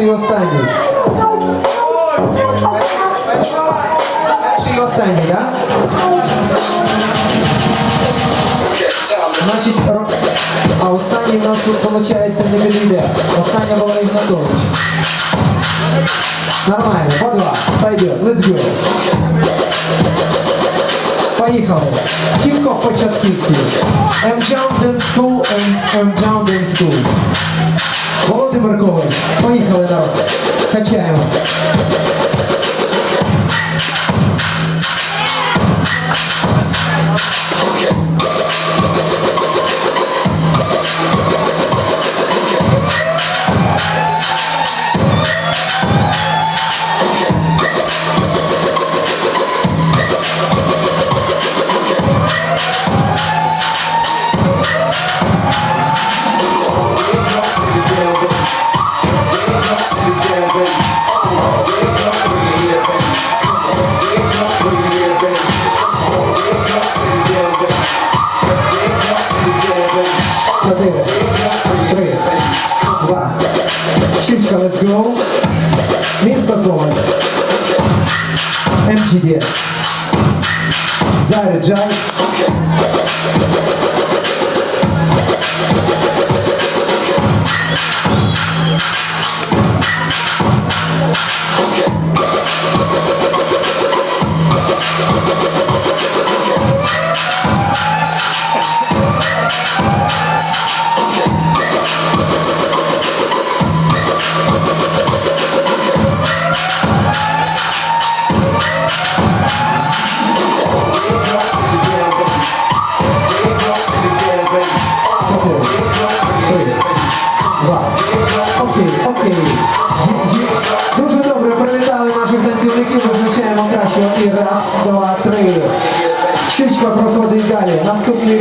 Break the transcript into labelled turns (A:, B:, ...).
A: Перший і останній. Перший і останній, так? Значить, а останній в нас тут, виходить, не підійде. Остання була Ігнатович. Нормально, по два. Сойдет. Let's go. Поїхали. Хіп-хоп початківці. M-Jump Dance School, M-Jump Dance School. Володимир Коваль. Поїхали, народ. Качаємо. Let's go. Місто Коваль. MGDS. Заряджай. Два, три. Щічка проходить далі. Наступний